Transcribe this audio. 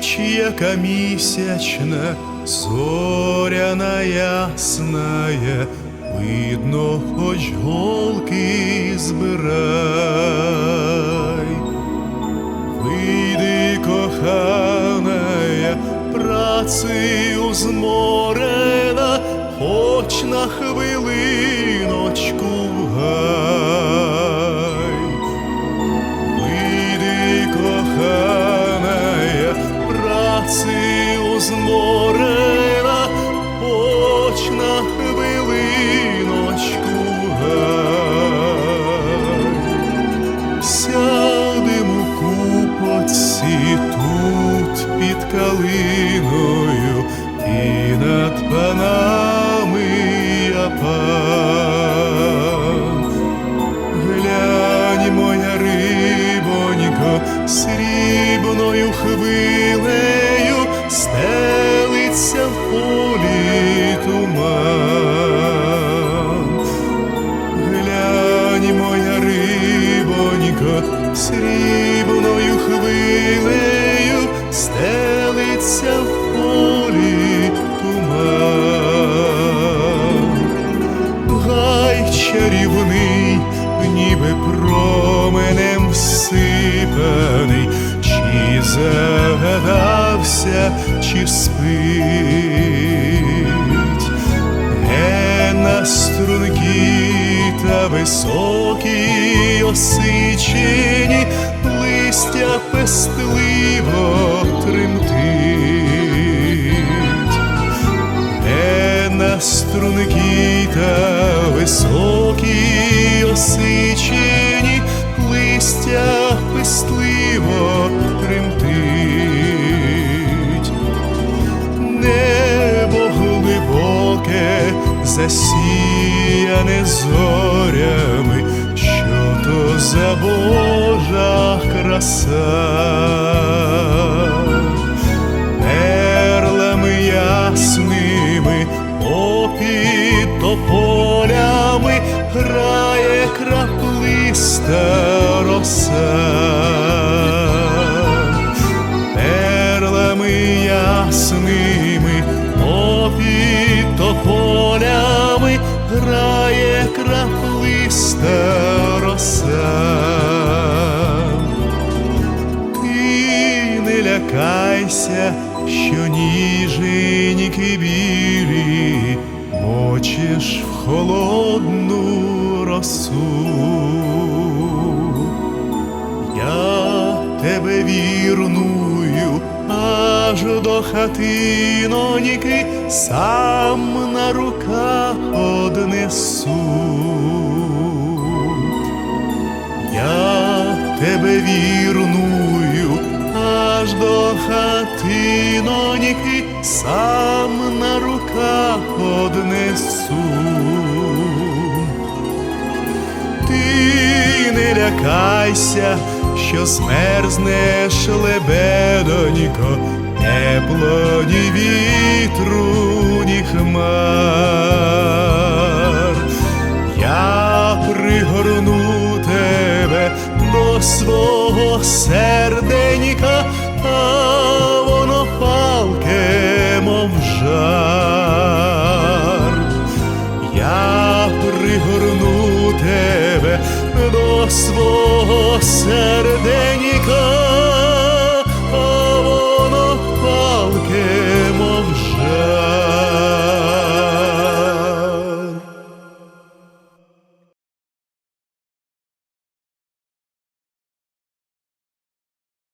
ніч, яка місячна, зоряна ясная, видно, хоч голки збирай. Вийди, коханая, працею зморена, хоч на хвилиночку гай. Хвилею стелиться в полі туман. Глянь, моя рибонько, срібною хвилею стелиться в полі чи спить. Ге на струнки та високі осичені, листя пестливо тремтить. Де на струнки та високі осичені, листя пестливо засіяне зорями, що то за Божа краса Лякайся, що ніженьки білі мочиш в холодну росу. Я тебе вірную аж до хатиноньки сам на руках однесу. Я тебе вірную до хатиноньки сам на руках однесу. Ти не лякайся, що змерзнеш лебедонько, тепло ні вітру, ні хмар. Я пригорну тебе до свого серденька,